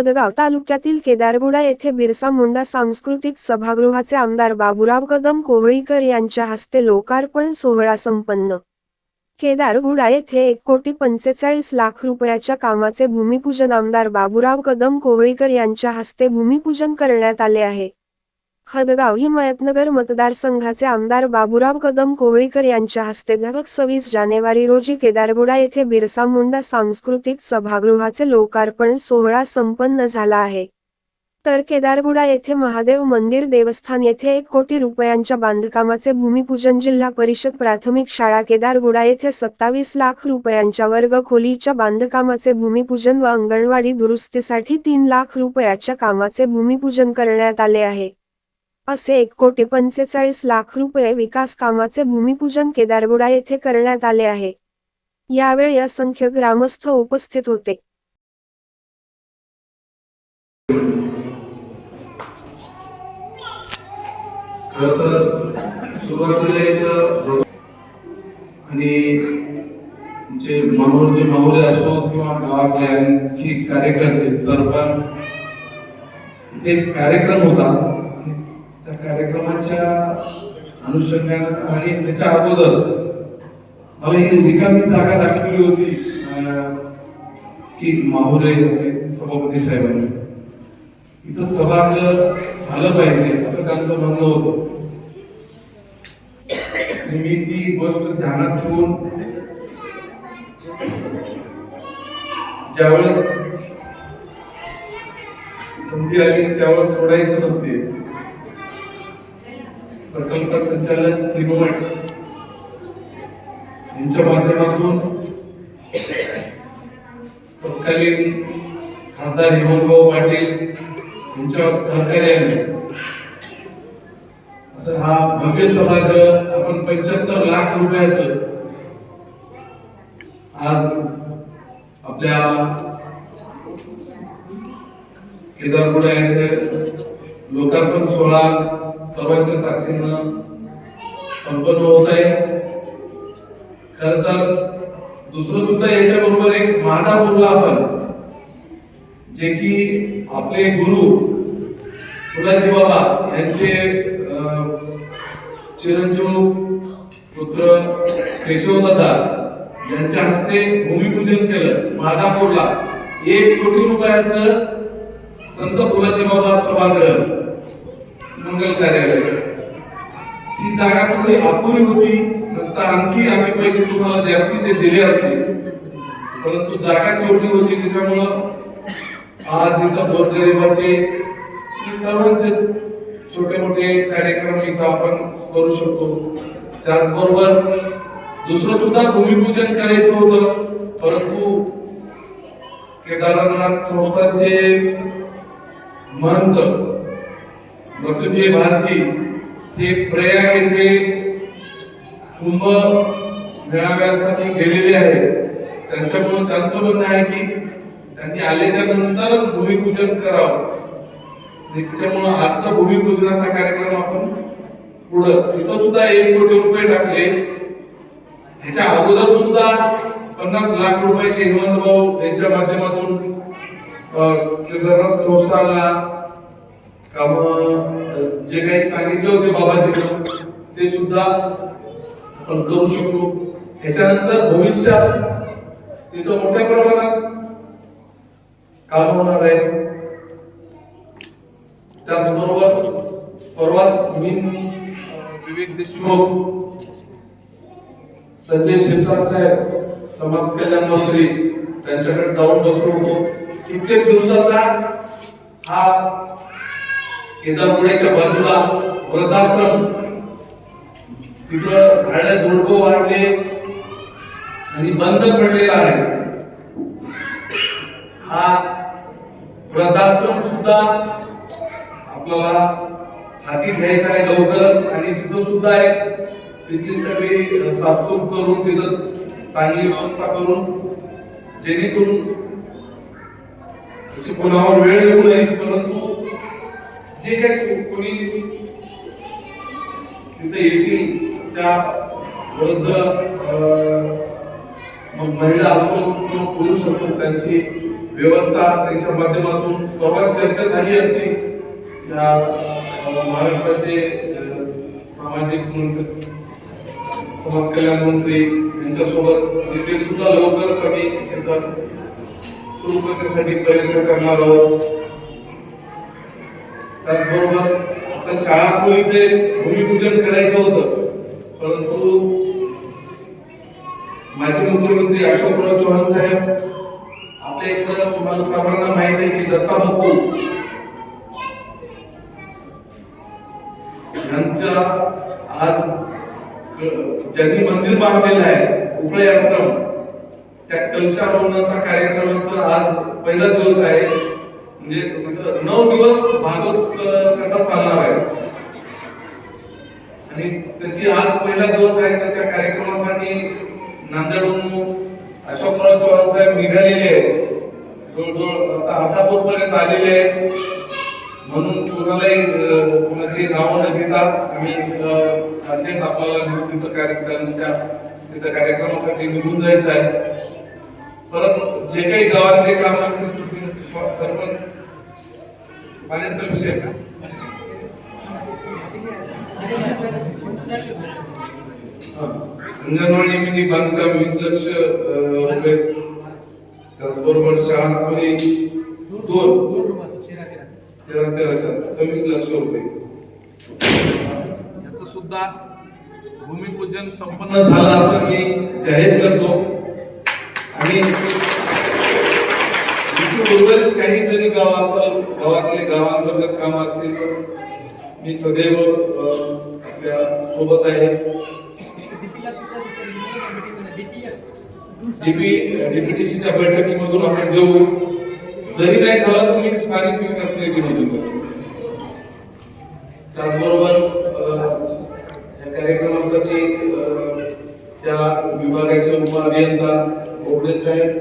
हदगाव तालुक्यातील केदारगुडा येथे बिरसा मुंडा सांस्कृतिक सभागृहाचे आमदार बाबुराव कदम कोहळीकर यांच्या हस्ते लोकार्पण सोहळा संपन्न. केदारगुडा येथे एक कोटी पंचेचाळीस लाख रुपयाच्या कामाचे भूमिपूजन आमदार बाबुराव कदम कोहळीकर यांच्या हस्ते भूमिपूजन करण्यात आले आहे. हदगाव हिमायतनगर मतदारसंघाचे आमदार बाबुराव कदम कोहळीकर यांच्या हस्ते दिनांक सव्वीस जानेवारी रोजी केदारगुडा येथे बिरसा मुंडा सांस्कृतिक सभागृहाचे लोकार्पण सोहळा संपन्न झाला आहे. तर केदारगुडा येथे महादेव मंदिर देवस्थान येथे एक कोटी रुपयांच्या बांधकामाचे भूमिपूजन जिल्हा परिषद प्राथमिक शाळा केदारगुडा येथे सत्तावीस लाख रुपयांच्या वर्ग खोलीच्या बांधकामाचे भूमिपूजन व अंगणवाडी दुरुस्तीसाठी तीन लाख रुपयाच्या कामाचे भूमिपूजन करण्यात आले आहे. असे एक कोटी पंचेचाळीस लाख रुपये विकास कामाचे भूमिपूजन केदारगुडा येथे करण्यात आले आहे. यावेळी असंख्य ग्रामस्थ उपस्थित होते. आणि जे माहोल जे माहोल असो किंवा गावातले आणखी कार्यकर्ते सरपंच एक कार्यक्रम होता. त्या कार्यक्रमाच्या अनुषंगानं आणि त्याच्या अगोदर मला ही रिकामी जागा दाखवली होती की माहुले सभापती साहेबांनी. इथं सभागृह झालं पाहिजे असं त्यांचं म्हणणं होतं. मी ती गोष्ट ध्यानात ठेवून ज्यावेळेस संधी आली त्यावेळेस सोडायचं नसते. प्रकल्प संचालक त्रिभुवन. यांच्या माध्यमातून तत्कालीन खासदार हेमंतभाऊ पाटील यांच्या सहकार्याने असं हा भव्य सभागृह आपण पंच्याहत्तर लाख रुपयाचं आज आपल्या केदारपुडा येथे लोकार्पण सोहळा सर्वांच्या साक्षीनं संपन्न होत आहे. खर तर दुसरं सुद्धा याच्या बरोबर एक माता बोलला आपण जे की आपले गुरु तुलाजी बाबा यांचे अं, चिरंजीव पुत्र केशवदादा यांच्या हस्ते भूमिपूजन केलं माधापूरला एक कोटी रुपयाचं संत फुलाजी बाबा सभागृह. मंगल कार्यालय. ही जागा थोडी अपुरी होती नसता आणखी आम्ही पैसे तुम्हाला द्यायचे ते दिले असते. परंतु जागा छोटी होती त्याच्यामुळं आज इथं गोरगरिबाचे सर्वांचे छोटे मोठे कार्यक्रम इथं आपण करू शकतो. त्याचबरोबर दुसरं सुद्धा भूमिपूजन करायचं होतं परंतु केदारनाथ संस्थांचे महंत मृत्युंजय भारती हे प्रयाग येथे कुंभ मेळाव्यासाठी गेलेले आहेत त्यांच्याकडून त्यांचं म्हणणं आहे की त्यांनी आल्याच्या नंतरच भूमिपूजन करावं. त्याच्यामुळं आजचा भूमिपूजनाचा कार्यक्रम आपण पुढं तिथं सुद्धा एक कोटी रुपये टाकले. ह्याच्या अगोदर सुद्धा पन्नास लाख रुपयाचे हेमंत भाऊ यांच्या माध्यमातून संस्थाला काम जे काही सांगितले होते बाबाजी ते सुद्धा आपण करू शकतो. ह्याच्यानंतर भविष्यात तिथं मोठ्या प्रमाणात काम होणार आहे. त्याचबरोबर परवाच मी विवेक देशमुख संजय शिरसाट साहेब समाज कल्याण मंत्री त्यांच्याकडे जाऊन बसलो होतो. कित्येक दिवसाचा हा केदारपुड्याच्या बाजूला वृद्धाश्रम. तिथं झाडे झुडपं वाढले आणि बंद पडलेला आहे. हा वृद्धाश्रम सुद्धा आपल्याला हाती घ्यायचा आहे लवकरच आणि तिथं सुद्धा एक तिथली सगळी साफसूफ करून तिथं चांगली व्यवस्था करून जेणेकरून तशी कोणावर वेळ येऊ नये परंतु जे काही कोणी तिथे येतील त्या वृद्ध महिला असो किंवा पुरुष असो त्यांची व्यवस्था त्यांच्या माध्यमातून परवा चर्चा झाली आमची. त्या महाराष्ट्राचे सामाजिक मंत्री समाज कल्याण मंत्री यांच्यासोबत तिथे सुद्धा लवकरच आम्ही सुरू करण्यासाठी प्रयत्न करणार आहोत. त्याचबरोबर आता शाळा खोलीचे भूमिपूजन करायचं होतं. परंतु माजी मुख्यमंत्री अशोकराव चव्हाण साहेब आपल्या इकडं तुम्हाला सर्वांना माहीत आहे की दत्ता बापू यांच्या आज ज्यांनी मंदिर बांधलेलं आहे उपळे आश्रम त्या कलशारोहणाचा कार्यक्रमाचा आज पहिला दिवस आहे. म्हणजे नऊ दिवस भागवत कथा चालणार आहे. आणि त्याची आज पहिला दिवस आहे त्याच्या कार्यक्रमासाठी नांदेडहून अशोकराव चव्हाण साहेब निघालेले आहेत. जवळजवळ आता अर्धापूर पर्यंत आलेले आहेत. म्हणून कोणालाही कोणाची कुणाची न घेता आम्ही अर्जंट आपल्याला तिथं कार्यक्रमाच्या तिथं कार्यक्रमासाठी निघून जायचं आहे. परत जे काही गावातले काम असतील चुकी- सरपंच पाण्याचा विषय आहे का. अंगणवाडी बांधकाम वीस लक्ष रुपये? त्याचबरोबर शाळा खोली दोन. तेरा तेराच्या सव्वीस लक्ष रुपये. याचं सुद्धा भूमिपूजन संपन्न झालं. असं मी जाहीर करतो. आणि उर्वरित काही जरी गाव असेल गावातले गावांतर्गत काम असतील तर मी सदैव आपल्यासोबत आहे डीपी बैठकीमधून आपण देऊ जरी नाही झालं तर मी स्थानिक विकास निधीमधून करू. त्याचबरोबर या कार्यक्रमासाठी त्या विभागाचे उपअभियंता बोबडे साहेब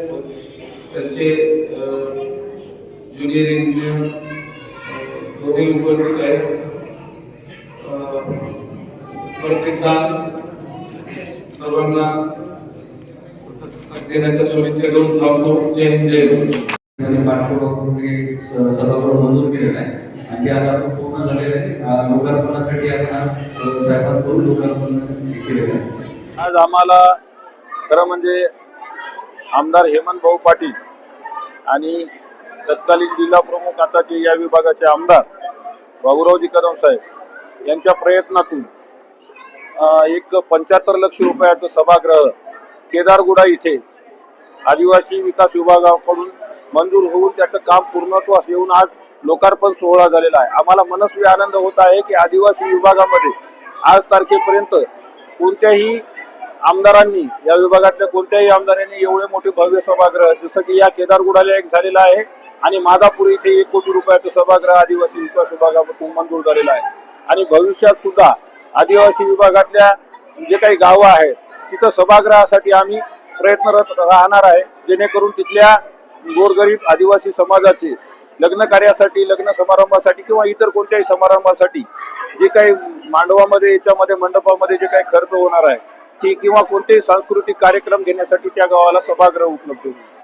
त्यांचे ज्युनियर इंजिनियर दोघे उपस्थित आहेत. प्रत्येकदा सर्वांना देण्याच्या शुभेच्छा देऊन थांबतो. जय हिंद जय मंजूर केलेला आहे. आणि ते आता पूर्ण झालेलं आहे. अं, लोकार्पणासाठी आपण आज अं, साहेबांकडून लोकार्पण केलेलं आहे. आज आम्हाला खरं म्हणजे आमदार हेमंत भाऊ पाटील आणि तत्कालीन जिल्हा प्रमुख आताचे या विभागाचे आमदार बाबुरावजी कदम साहेब यांच्या प्रयत्नातून एक पंच्याहत्तर लक्ष रुपयाचं सभागृह केदारगुडा इथे आदिवासी विकास विभागाकडून मंजूर होऊन त्याचं काम पूर्णत्वास येऊन आज लोकार्पण सोहळा झालेला आहे. आम्हाला मनस्वी आनंद होत आहे की आदिवासी विभागामध्ये आज तारखेपर्यंत कोणत्याही आमदारांनी या विभागातल्या कोणत्याही आमदारांनी एवढे मोठे भव्य सभागृह जसं की या केदारगुडाला एक झालेला आहे आणि माधापूर इथे एक कोटी रुपयाचं सभागृह आदिवासी विकास विभागाकडून मंजूर झालेला आहे. आणि भविष्यात सुद्धा आदिवासी विभागातल्या जे काही गावं आहेत तिथं सभागृहासाठी आम्ही प्रयत्नरत राहणार आहे जेणेकरून तिथल्या गोरगरीब आदिवासी समाजाचे लग्न कार्यासाठी लग्न समारंभासाठी किंवा इतर कोणत्याही समारंभासाठी जे काही मांडवामध्ये याच्यामध्ये मंडपामध्ये जे काही खर्च होणार आहे ती किंवा कोणतेही सांस्कृतिक कार्यक्रम घेण्यासाठी त्या गावाला सभागृह उपलब्ध होईल.